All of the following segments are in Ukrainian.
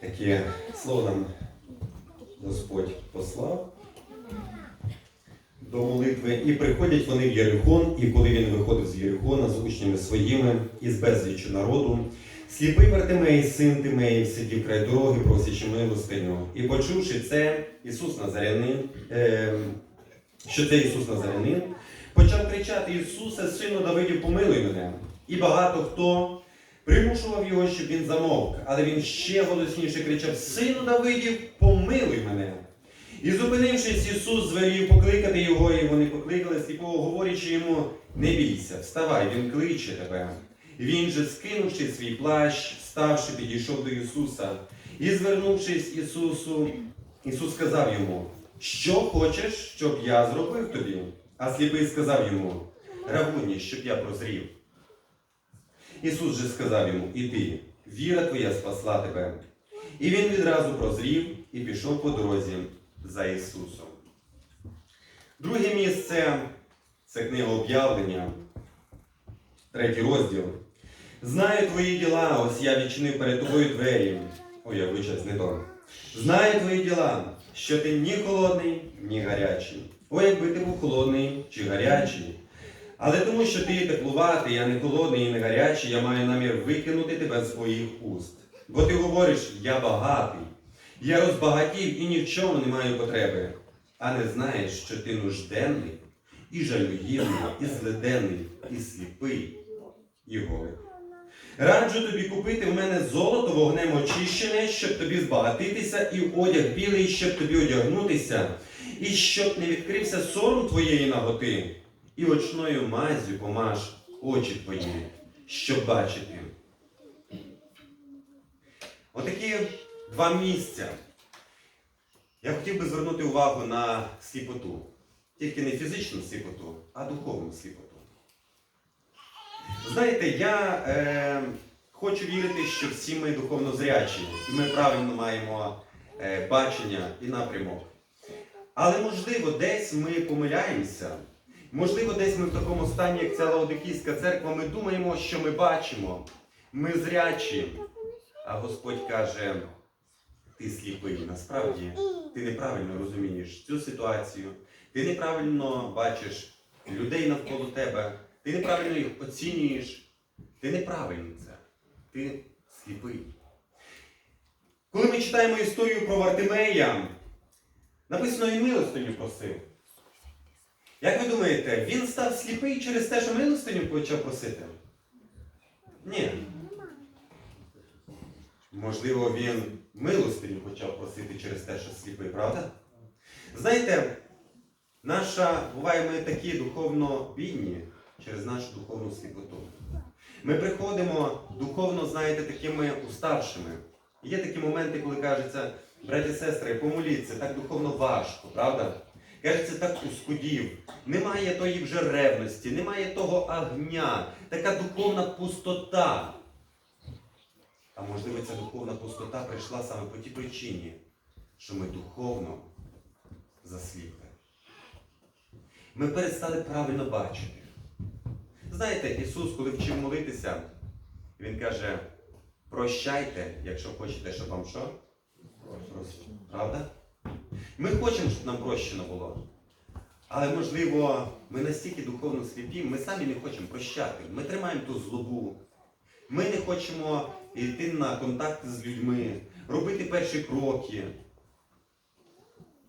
Таке слово нам Господь послав до молитви. І приходять вони в Єрихон, і коли він виходив з Єрихона з учнями своїми і з безліччю народу, сліпий Вартимей, син Тимеїв, сидів край дороги, просячи милостиню. І почувши це, Ісус Назарянин, е, що це Ісус Назарянин, почав кричати: Ісусе, сину Давидів, помилуй мене. І багато хто примушував його, щоб він замовк, але він ще голосніше кричав: Сину Давидів, помилуй мене. І зупинившись, Ісус звелів покликати його, і вони покликали сліпого, говорячи йому: Не бійся, вставай, він кличе тебе. Він же, скинувши свій плащ, ставши, підійшов до Ісуса, і звернувшись Ісусу, Ісус сказав йому: Що хочеш, щоб я зробив тобі? А сліпий сказав йому: Равуні, щоб я прозрів. Ісус же сказав йому: Іди, віра твоя спасла тебе. І він відразу прозрів і пішов по дорозі за Ісусом. Друге місце це книга об'явлення, третій розділ. Знаю твої діла, ось я відчинив перед тобою двері. Ой, я вичас не то. Знаю твої діла, що ти ні холодний, ні гарячий. О, якби ти був холодний чи гарячий. Але тому, що ти теплуватий, а не холодний і не гарячий, я маю намір викинути тебе з своїх уст. Бо ти говориш, я багатий, я розбагатів і ні в чому не маю потреби, а не знаєш, що ти нужденний, і жалюгідний, і злиденний, і сліпий, і голий. Раджу тобі купити в мене золото вогнем очищене, щоб тобі збагатитися, і одяг білий, щоб тобі одягнутися, і щоб не відкрився сором твоєї наготи, і очною мазю помаж очі твої, щоб бачити. Отакі два місця. Я хотів би звернути увагу на сліпоту. Тільки не фізичну сліпоту, а духовну сліпоту. Знаєте, я е, хочу вірити, що всі ми духовно зрячі, і ми правильно маємо е, бачення і напрямок. Але можливо, десь ми помиляємося. Можливо, десь ми в такому стані, як ця Лаодикійська церква, ми думаємо, що ми бачимо. Ми зрячі. А Господь каже, ти сліпий. Насправді ти неправильно розумієш цю ситуацію, ти неправильно бачиш людей навколо тебе, ти неправильно їх оцінюєш. Ти неправильний це. Ти сліпий. Коли ми читаємо історію про Вартимея, написано і милостиню просив. Як ви думаєте, він став сліпий через те, що милостиню почав просити? Ні. Можливо, він милостиню почав просити через те, що сліпий, правда? Знаєте, наша, буває, ми такі духовно бідні через нашу духовну сліпоту. Ми приходимо духовно, знаєте, такими уставшими. Є такі моменти, коли кажеться, браті сестри, помоліться, так духовно важко, правда? Кажеться, так ускудів. Немає тої вже ревності, немає того огня, така духовна пустота. А можливо, ця духовна пустота прийшла саме по тій причині, що ми духовно засліпли. Ми перестали правильно бачити. Знаєте, Ісус, коли вчив молитися, Він каже, прощайте, якщо хочете, щоб вам що? Правда? Ми хочемо, щоб нам прощено було. Але, можливо, ми настільки духовно сліпі, ми самі не хочемо прощати. Ми тримаємо ту злобу. Ми не хочемо йти на контакти з людьми, робити перші кроки.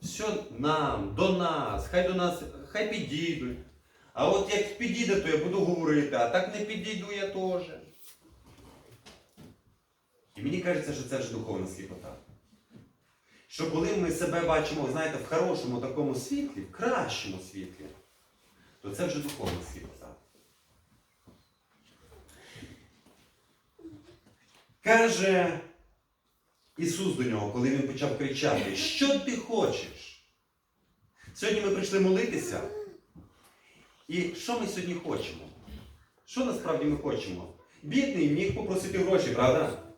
Все нам, до нас, хай до нас, хай підійдуть. А от як підійде, то я буду говорити, а так не підійду я теж. І мені кажеться, що це вже духовна сліпота. Що коли ми себе бачимо, знаєте, в хорошому такому світлі, в кращому світлі, то це вже духовна сліпота. Каже Ісус до нього, коли він почав кричати, що ти хочеш? Сьогодні ми прийшли молитися. І що ми сьогодні хочемо? Що насправді ми хочемо? Бідний міг попросити гроші, правда?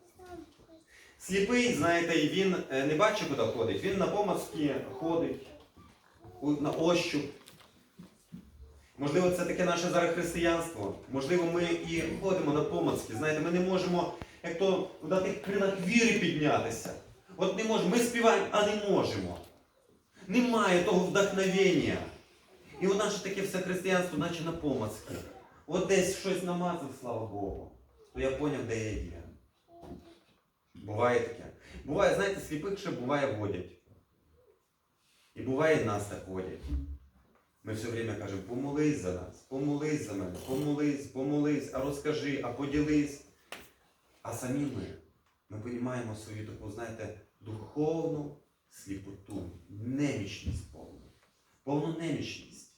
Сліпий, знаєте, він е, не бачить, куди ходить. Він на помазки ходить, на ощуп. Можливо, це таке наше зараз християнство. Можливо, ми і ходимо на помазки. Знаєте, ми не можемо як то на тих крилах віри піднятися. От не можемо. Ми співаємо, а не можемо. Немає того вдохновення. І от наше таке все християнство, наче на помацки. От десь щось намазав, слава Богу. То я поняв, де я є. Буває таке. Буває, знаєте, сліпих ще буває водять. І буває нас так водять. Ми все время кажемо, помолись за нас, помолись за мене, помолись, помолись, а розкажи, а поділись. А самі ми, ми розуміємо свою таку, знаєте, духовну сліпоту, немічність повну. Повну немічність.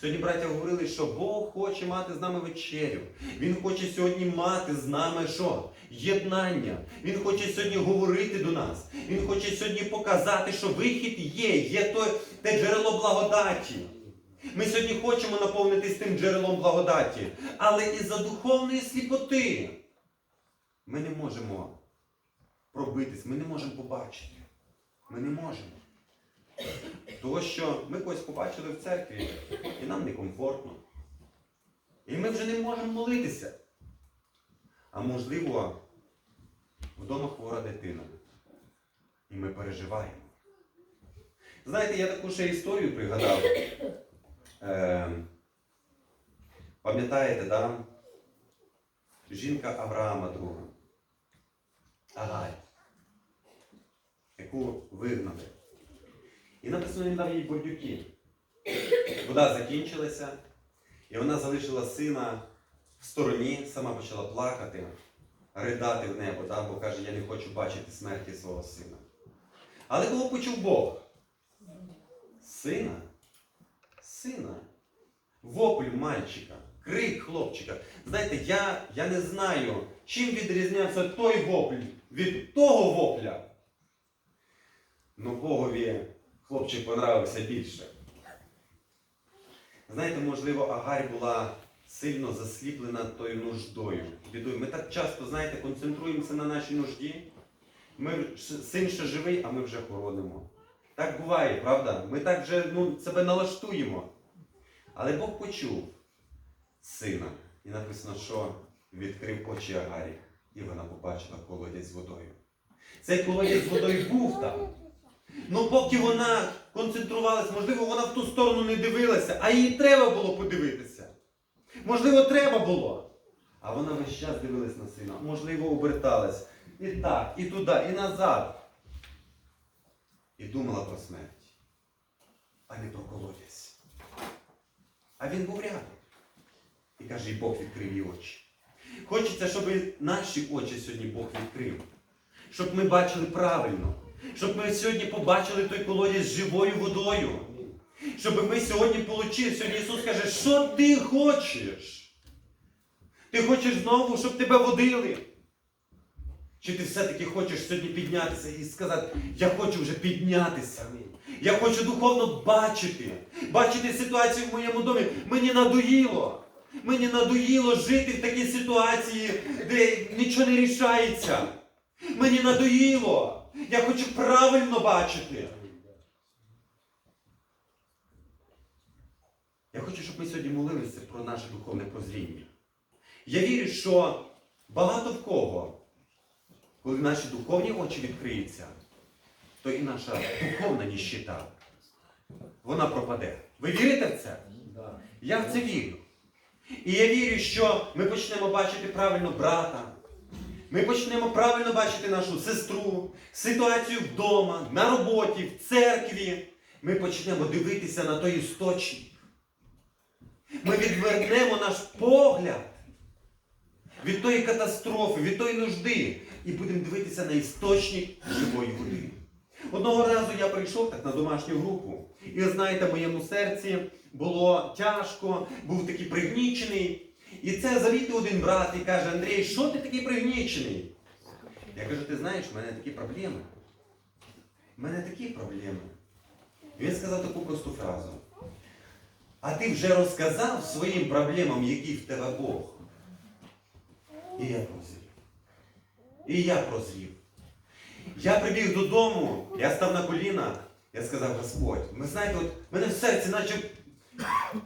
Сьогодні браття говорили, що Бог хоче мати з нами вечерю. Він хоче сьогодні мати з нами що? Єднання. Він хоче сьогодні говорити до нас. Він хоче сьогодні показати, що вихід є, є той, те джерело благодаті. Ми сьогодні хочемо наповнитись тим джерелом благодаті, але із-за духовної сліпоти ми не можемо пробитись, ми не можемо побачити. Ми не можемо. Тому що ми когось побачили в церкві, і нам некомфортно. І ми вже не можемо молитися. А можливо, вдома хвора дитина. І ми переживаємо. Знаєте, я таку ще історію пригадав. Е, пам'ятаєте, да? Жінка Авраама друга. Агаль, яку вигнали. І написано, він дав їй бордюки. Вода закінчилася, і вона залишила сина в стороні, сама почала плакати, ридати в небо, да? бо каже, я не хочу бачити смерті свого сина. Але кого почув Бог? Сина. Сина. Вопль мальчика, крик хлопчика. Знаєте, я, я не знаю, чим відрізнявся той вопль від того вопля. Ну Богові хлопчик понравився більше. Знаєте, можливо, Агарь була сильно засліплена тою нуждою. Бідою. Ми так часто, знаєте, концентруємося на нашій нужді. Ми, син ще живий, а ми вже хоронимо. Так буває, правда? Ми так вже ну, себе налаштуємо. Але Бог почув сина. І написано, що відкрив очі Агарі, і вона побачила колодязь з водою. Цей колодязь з водою був там. Ну поки вона концентрувалась, можливо, вона в ту сторону не дивилася, а їй треба було подивитися. Можливо, треба було. А вона весь час дивилась на сина, можливо, оберталась. І так, і туди, і назад. І думала про смерть, а не про колодязь. А він був рядом. І каже, і Бог відкрив її очі. Хочеться, щоб наші очі сьогодні Бог відкрив. Щоб ми бачили правильно. Щоб ми сьогодні побачили той колодязь з живою водою. Щоб ми сьогодні отримали. Сьогодні Ісус каже, що ти хочеш? Ти хочеш знову, щоб тебе водили? Чи ти все-таки хочеш сьогодні піднятися і сказати, я хочу вже піднятися. Я хочу духовно бачити, бачити ситуацію в моєму домі. Мені надоїло. Мені надоїло жити в такій ситуації, де нічого не рішається. Мені надоїло. Я хочу правильно бачити. Я хочу, щоб ми сьогодні молилися про наше духовне прозріння. Я вірю, що багато в кого, коли наші духовні очі відкриються, то і наша духовна ніщита, вона пропаде. Ви вірите в це? Я в це вірю. І я вірю, що ми почнемо бачити правильно брата. Ми почнемо правильно бачити нашу сестру, ситуацію вдома, на роботі, в церкві. Ми почнемо дивитися на той істочник. Ми відвернемо наш погляд від тої катастрофи, від тої нужди і будемо дивитися на істочник живої води. Одного разу я прийшов так на домашню групу, і знаєте, в моєму серці було тяжко, був такий пригнічений. І це завітив один брат і каже, Андрій, що ти такий пригнічений? Я кажу, ти знаєш, в мене такі проблеми. В мене такі проблеми. І він сказав таку просту фразу. А ти вже розказав своїм проблемам, який в тебе Бог. І я прозрів. І я прозрів. Я прибіг додому, я став на коліна, я сказав, Господь, ви знаєте, от мене в серці наче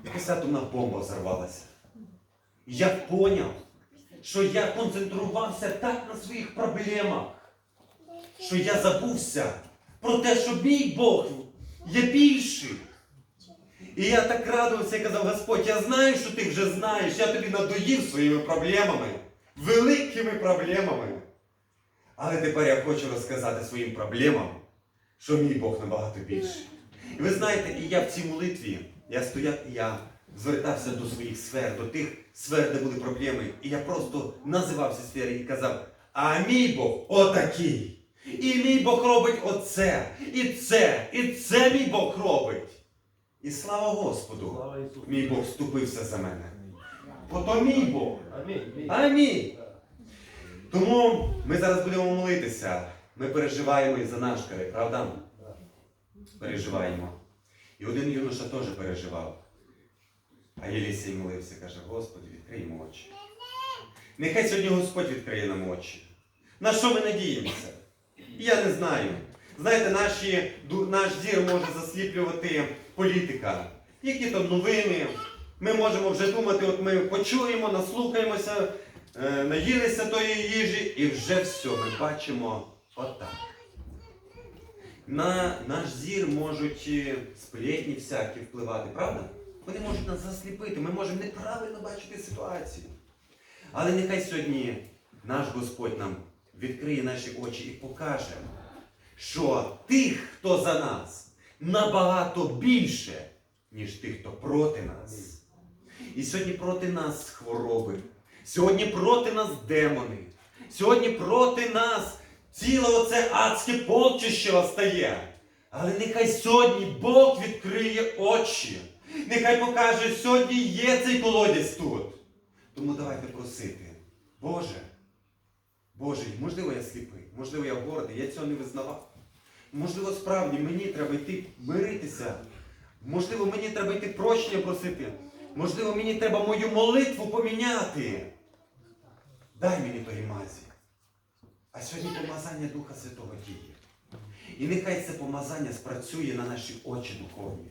якась атомна бомба взорвалася. Я поняв, що я концентрувався так на своїх проблемах, що я забувся про те, що мій Бог є більший. І я так радувався і казав, Господь, я знаю, що ти вже знаєш, я тобі надоїв своїми проблемами, великими проблемами. Але тепер я хочу розказати своїм проблемам, що мій Бог набагато більший. І ви знаєте, і я в цій молитві, я стояв, і я звертався до своїх сфер, до тих сфер, де були проблеми. І я просто називав ці сфери і казав, а мій Бог отакий. І мій Бог робить оце, і це, і це мій Бог робить. І слава Господу, Слава мій Бог вступився за мене. Бо то мій Бог. Амінь. Амінь. Тому ми зараз будемо молитися. Ми переживаємо і за наш край, правда? Переживаємо. І один юноша теж переживав. А Єлісій молився, каже, Господи, відкрий йому очі. Нехай сьогодні Господь відкриє нам очі. На що ми надіємося? Я не знаю. Знаєте, наші, наш зір може засліплювати політика. Які то новини. Ми можемо вже думати, от ми почуємо, наслухаємося, е, наїлися тої їжі, і вже все, ми бачимо отак. На наш зір можуть е, сплетні всякі впливати, правда? Вони можуть нас засліпити, ми можемо неправильно бачити ситуацію. Але нехай сьогодні наш Господь нам відкриє наші очі і покаже, що тих, хто за нас, набагато більше, ніж тих, хто проти нас. І сьогодні проти нас хвороби, сьогодні проти нас демони, сьогодні проти нас ціле оце адське полчище остає. Але нехай сьогодні Бог відкриє очі. Нехай покаже, сьогодні є цей колодязь тут. Тому давайте просити. Боже, Боже, можливо, я сліпий, можливо, я гордий, я цього не визнавав. Можливо, справді мені треба йти миритися. Можливо, мені треба йти прощення просити. Можливо, мені треба мою молитву поміняти. Дай мені тої мазі. А сьогодні помазання Духа Святого діє. І нехай це помазання спрацює на наші очі духовні,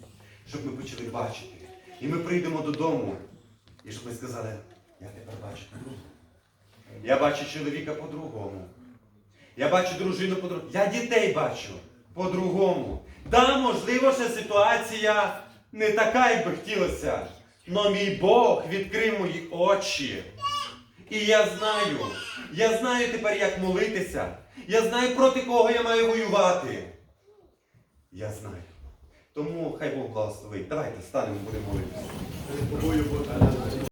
щоб ми почали бачити. І ми прийдемо додому, і щоб ми сказали, я тепер бачу по-другому. Я бачу чоловіка по-другому. Я бачу дружину по-другому. Я дітей бачу по-другому. Да, можливо, ще ситуація не така, як би хотілося. Но мій Бог відкрив мої очі. І я знаю, я знаю тепер, як молитися. Я знаю, проти кого я маю воювати. Я знаю. Тому хай Бог благословить. Давайте станемо, будемо молитися. Перед тобою, Боже.